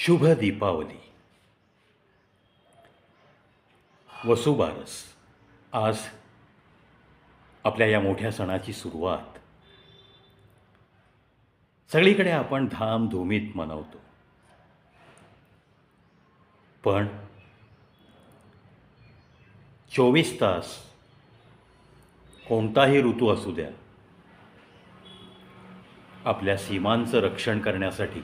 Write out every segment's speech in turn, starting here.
शुभ दीपावली. वसुबारस आज आपल्या या मोठ्या सणाची सुरुवात. सगळीकडे आपण धामधुमीत मनवतो. पण चोवीस तास कोणताही ऋतू असू द्या आपल्या सीमांचं रक्षण करण्यासाठी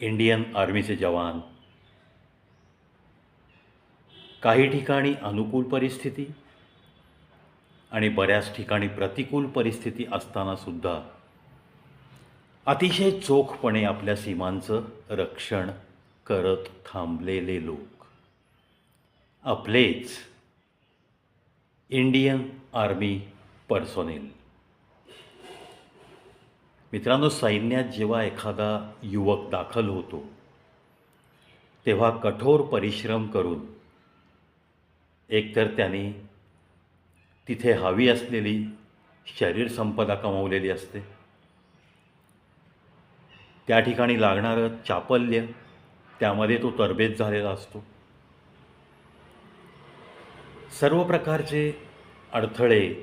इंडियन आर्मीचे जवान. काही ठिकाणी अनुकूल परिस्थिती आणि बऱ्याच ठिकाणी प्रतिकूल परिस्थिती असतानासुद्धा अतिशय चोखपणे आपल्या सीमांचं रक्षण करत थांबलेले लोक. आपलेच इंडियन आर्मी पर्सोनेल. मित्रांनो सैन्यात जेव्हा एखादा युवक दाखल होतो तेव्हा कठोर परिश्रम करून एकतर त्याने तिथे हवी असलेली शरीर संपदा कमावलेली असते त्या ठिकाणी लागणारं चापल्य त्यामध्ये तो तरबेज झालेला असतो. सर्व प्रकारचे अडथळे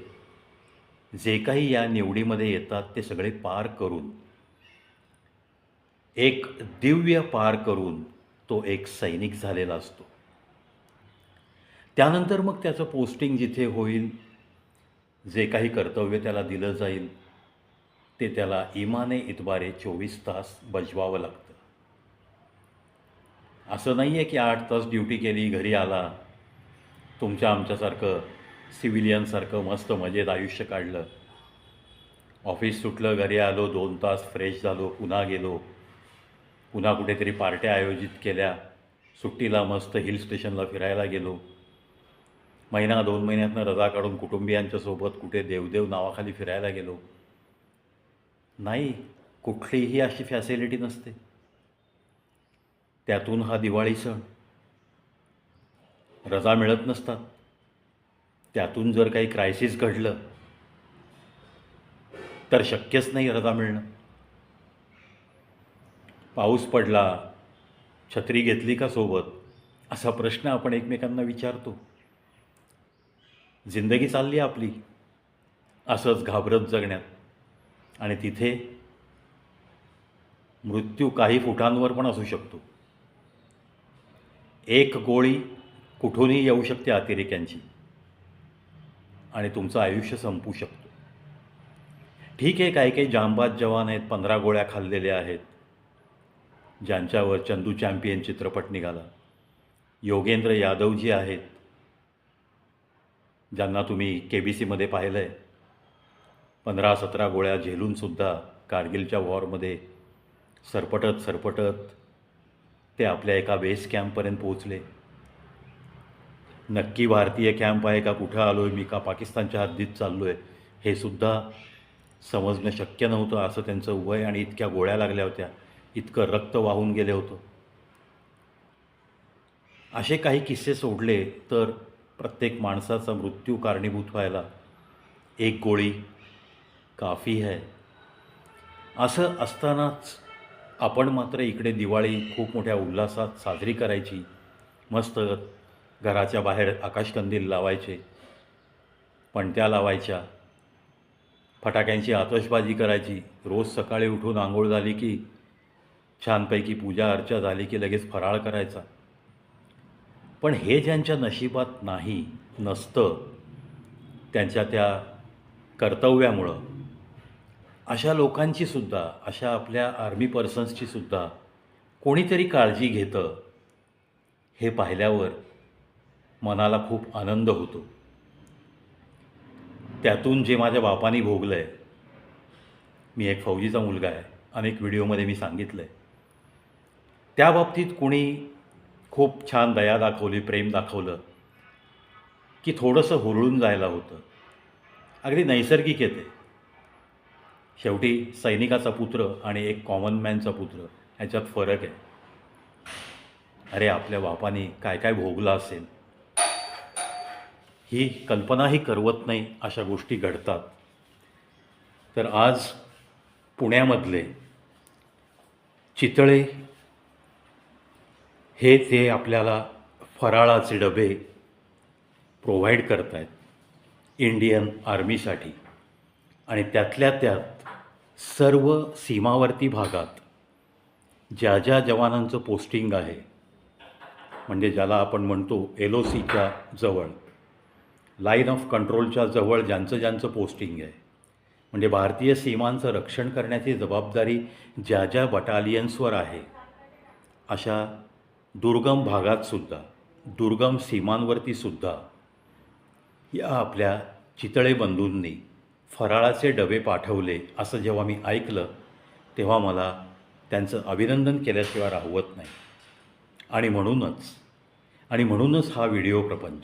जे काही या निवडीमध्ये येतात ते सगळे पार करून एक दिव्य पार करून तो एक सैनिक झालेला असतो. त्यानंतर मग त्याचं पोस्टिंग जिथे होईल जे काही कर्तव्य त्याला दिलं जाईल ते त्याला इमाने इतबारे चोवीस तास बजवावं लागतं. असं नाही आहे की आठ तास ड्युटी केली घरी आला तुमच्या आमच्यासारखं सिव्हिलियनसारखं मस्त मजेत आयुष्य काढलं. ऑफिस सुटलं घरी आलो दोन तास फ्रेश झालो पुन्हा गेलो. पुन्हा कुठेतरी पार्ट्या आयोजित केल्या. सुट्टीला मस्त हिल स्टेशनला फिरायला गेलो. महिना दोन महिन्यातनं रजा काढून कुटुंबियांच्यासोबत कुठे देवदेव नावाखाली फिरायला गेलो. नाही कुठलीही अशी फॅसिलिटी नसते. त्यातून हा दिवाळी सण. रजा मिळत नसतात. त्यातून जर काही क्रायसिस घडलं तर शक्यच नाही रजा मिळणं. पाऊस पडला छत्री घेतली का सोबत? असा प्रश्न आपण एकमेकांना विचारतो. जिंदगी चालली आपली असंच घाबरत जगण्यात. आणि तिथे मृत्यू काही फुटांवर पण असू शकतो. एक गोळी कुठूनही येऊ शकते अतिरेक्यांची. आणि तुमचं आयुष्य संपू शकतो. ठीक आहे काही काही जांबाज जवान आहेत पंधरा गोळ्या खाल्लेल्या आहेत. ज्यांच्यावर चंदू चॅम्पियन चित्रपट निघाला. योगेंद्र यादवजी आहेत. ज्यांना तुम्ही के बी सीमध्ये पाहिलं आहे पंधरा सतरा गोळ्या झेलूनसुद्धा कारगिलच्या वॉरमध्ये सरपटत सरपटत ते आपल्या एका बेस कॅम्पपर्यंत पोहोचले. नक्की भारतीय कॅम्प आहे का? कुठं आलो आहे मी? का पाकिस्तानच्या हद्दीत चाललो आहे हे सुद्धा समजणं शक्य नव्हतं. असं त्यांचं वय आणि इतक्या गोळ्या लागल्या होत्या. इतकं रक्त वाहून गेले होतं. असे काही किस्से सोडले तर प्रत्येक माणसाचा मृत्यू कारणीभूत व्हायला एक गोळी काफी आहे. असं असतानाच आपण मात्र इकडे दिवाळी खूप मोठ्या उल्हासात साजरी करायची. मस्त घराच्या बाहेर आकाशकंदील लावायचे पणत्या लावायच्या. फटाक्यांची आतषबाजी करायची. रोज सकाळी उठून आंघोळ झाली की छानपैकी पूजा अर्चा झाली की लगेच फराळ करायचा. पण हे ज्यांच्या नशिबात नाही नसतं त्यांच्या त्या कर्तव्यामुळं. अशा लोकांची सुद्धा अशा आपल्या आर्मी पर्सन्सची सुद्धा कोणीतरी काळजी घेतं हे पाहिल्यावर मनाला खूप आनंद होतो. त्यातून जे माझ्या बापानी भोगलं आहे मी एक फौजीचा मुलगा आहे अनेक व्हिडिओमध्ये मी सांगितलं आहे त्या बाबतीत कुणी खूप छान दया दाखवली प्रेम दाखवलं की थोडंसं हुरळून जायला होतं. अगदी नैसर्गिक येते. शेवटी सैनिकाचा पुत्र आणि एक कॉमन मॅनचा पुत्र ह्याच्यात फरक आहे. अरे आपल्या बापाने काय काय भोगलं असेल? ही कल्पनाही करवत नाही अशा गोष्टी घडतात. तर आज पुण्यामधले चितळे हे ते आपल्याला फराळाचे डबे प्रोव्हाइड करत आहेत इंडियन आर्मीसाठी आणि त्यातल्या त्यात सर्व सीमावर्ती भागात ज्या ज्या जवानांचं पोस्टिंग आहे म्हणजे ज्याला आपण म्हणतो एल ओ सीच्या जवळ लाईन ऑफ कंट्रोलच्या जवळ ज्यांचं ज्यांचं पोस्टिंग आहे. म्हणजे भारतीय सीमांचं रक्षण करण्याची जबाबदारी ज्या ज्या बटालियन्सवर आहे अशा दुर्गम भागातसुद्धा दुर्गम सीमांवरतीसुद्धा या आपल्या चितळे बंधूंनी फराळाचे डबे पाठवले असं जेव्हा मी ऐकलं तेव्हा मला त्यांचं अभिनंदन केल्याशिवाय राहवत नाही. आणि म्हणूनच आणि म्हणूनच हा व्हिडिओ प्रपंच.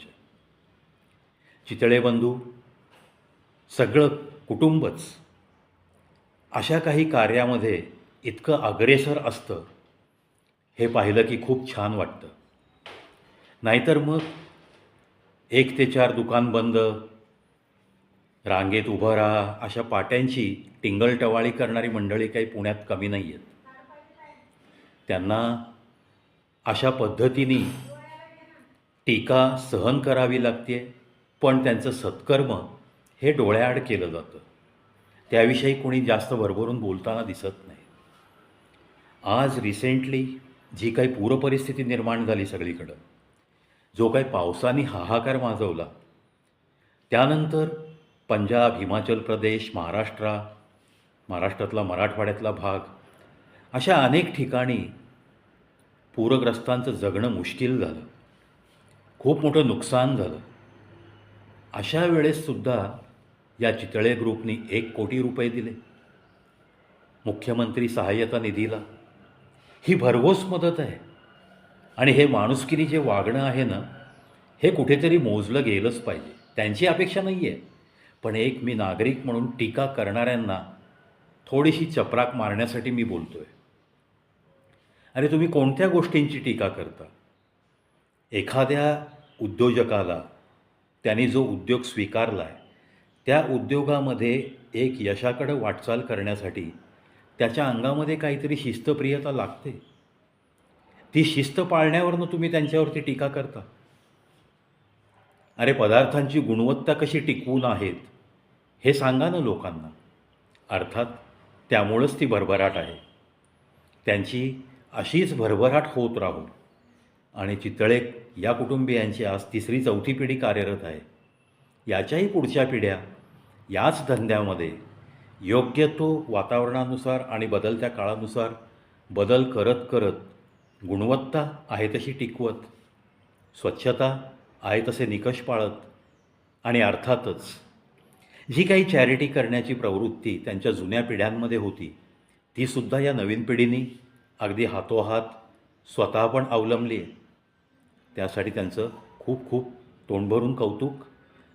चितळे बंधू सगळं कुटुंबच. अशा काही कार्यामध्ये इतकं अग्रेसर असतं हे पाहिलं की खूप छान वाटतं. नाहीतर मग एक ते चार दुकान बंद रांगेत उभं राहा अशा पाट्यांची टिंगलटवाळी करणारी मंडळी काही पुण्यात कमी नाही आहेत त्यांना अशा पद्धतीने टीका सहन करावी लागते पण त्यांचं सत्कर्म हे डोळ्याआड केलं जातं. त्याविषयी कोणी जास्त भरभरून बोलताना दिसत नाही. आज रिसेंटली जी काही पूरपरिस्थिती निर्माण झाली सगळीकडं जो काही पावसाने हाहाकार माजवला त्यानंतर पंजाब हिमाचल प्रदेश महाराष्ट्र महाराष्ट्रातला मराठवाड्यातला भाग अशा अनेक ठिकाणी पूरग्रस्तांचं जगणं मुश्किल झालं. खूप मोठं नुकसान झालं. अशा वेळेससुद्धा या चितळे ग्रुपनी एक कोटी रुपये दिले. मुख्यमंत्री सहाय्यता निधीला. ही भरघोस मदत आहे. आणि हे माणुसकीने जे वागणं आहे ना हे कुठेतरी मोजलं गेलंच पाहिजे. त्यांची अपेक्षा नाही आहे पण एक मी नागरिक म्हणून टीका करणाऱ्यांना थोडीशी चपराक मारण्यासाठी मी बोलतो आहे अरे तुम्ही कोणत्या गोष्टींची टीका करता? एखाद्या उद्योजकाला त्यांनी जो उद्योग स्वीकारला आहे त्या उद्योगामध्ये एक यशाकडं वाटचाल करण्यासाठी त्याच्या अंगामध्ये काहीतरी शिस्तप्रियता लागते. ती शिस्त पाळण्यावरनं तुम्ही त्यांच्यावरती टीका करता. अरे पदार्थांची गुणवत्ता कशी टिकवून आहेत हे सांगा ना लोकांना. अर्थात त्यामुळंच ती भरभराट आहे. त्यांची अशीच भरभराट होत राहू आणि चितळे या कुटुंबियांची आज तिसरी चौथी पिढी कार्यरत आहे. याच्याही पुढच्या पिढ्या याच धंद्यामध्ये योग्य तो वातावरणानुसार आणि बदलत्या काळानुसार बदल करत करत गुणवत्ता आहे तशी टिकवत स्वच्छता आहे तसे निकष पाळत आणि अर्थातच जी काही चॅरिटी करण्याची प्रवृत्ती त्यांच्या जुन्या पिढ्यांमध्ये होती तीसुद्धा या नवीन पिढीने अगदी हातोहात स्वतः पण अवलंबली आहे. त्यासाठी त्यांचं खूप खूप तोंडभरून कौतुक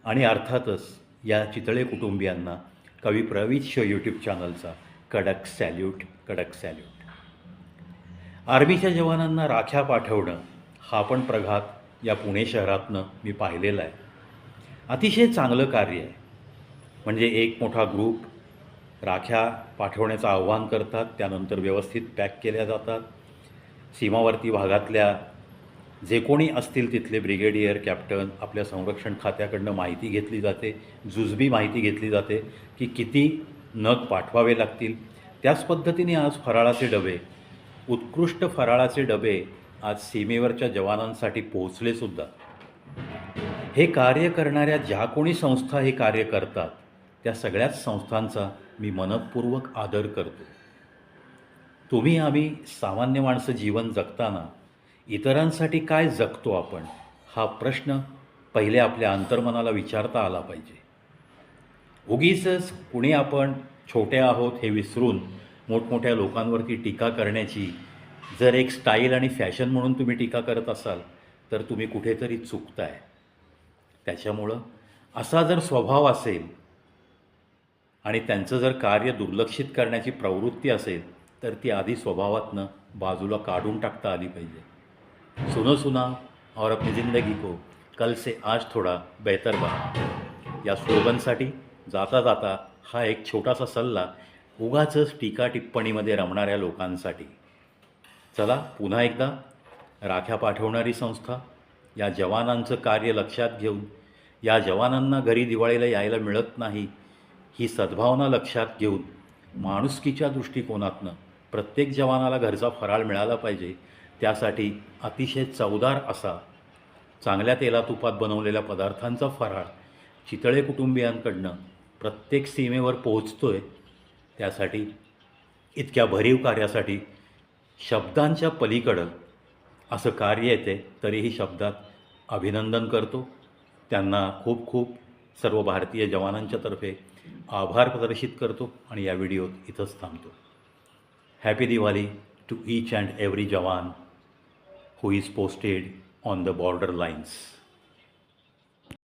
आणि अर्थातच या चितळे कुटुंबियांना कवी प्रवीत यूट्यूब चॅनलचा कडक सॅल्यूट कडक सॅल्यूट आर्मीच्या जवानांना राख्या पाठवणं हा पण प्रघात या पुणे शहरातनं मी पाहिलेला आहे. अतिशय चांगलं कार्य आहे. म्हणजे एक मोठा ग्रुप राख्या पाठवण्याचं आव्हान करतात त्यानंतर व्यवस्थित पॅक केल्या जातात. सीमावर्ती भागातल्या जे कोणी असतील तिथले ब्रिगेडियर कॅप्टन आपल्या संरक्षण खात्याकडनं माहिती घेतली जाते जुजबी माहिती घेतली जाते की किती नग पाठवावे लागतील. त्याच पद्धतीने आज फराळाचे डबे उत्कृष्ट फराळाचे डबे आज सीमेवरच्या जवानांसाठी पोहोचलेसुद्धा हे कार्य करणाऱ्या ज्या कोणी संस्था हे कार्य करतात त्या सगळ्याच संस्थांचा मी मनपूर्वक आदर करतो. तुम्ही आम्ही सामान्य माणसं जीवन जगताना इतरांसाठी काय जगतो आपण हा प्रश्न पहिले आपल्या अंतर्मनाला विचारता आला पाहिजे. उगीचच कुणी आपण छोटे आहोत हे विसरून मोठमोठ्या लोकांवरती टीका करण्याची जर एक स्टाईल आणि फॅशन म्हणून तुम्ही टीका करत असाल तर तुम्ही कुठेतरी चुकताय. त्याच्यामुळं असा जर स्वभाव असेल आणि त्यांचं जर कार्य दुर्लक्षित करण्याची प्रवृत्ती असेल तर ती आधी स्वभावातनं बाजूला काढून टाकता आली पाहिजे. सुनो सुना और अपनी ज़िंदगी को कल से आज थोडा बेहतर बना। या स्लोगनसाठी जाता जाता हा एक छोटासा सल्ला उगाचच टीका टिप्पणीमध्ये रमणाऱ्या लोकांसाठी. चला पुन्हा एकदा राख्या पाठवणारी संस्था या जवानांचं कार्य लक्षात घेऊन या जवानांना घरी दिवाळीला यायला मिळत नाही ही सद्भावना लक्षात घेऊन माणुसकीच्या दृष्टिकोनातनं प्रत्येक जवानाला घरचा फराळ मिळाला पाहिजे त्यासाठी अतिशय चवदार असा चांगल्या तेलातुपात बनवलेल्या पदार्थांचा फराळ चितळे कुटुंबियांकडनं प्रत्येक सीमेवर पोहोचतो आहे त्यासाठी इतक्या भरीव कार्यासाठी शब्दांच्या पलीकडं असं कार्य येते तरीही शब्दात अभिनंदन करतो. त्यांना खूप खूप सर्व भारतीय जवानांच्या तर्फे आभार प्रदर्शित करतो आणि या व्हिडिओत इथंच थांबतो. Happy Diwali to each and every jawan. Who is posted on the border lines.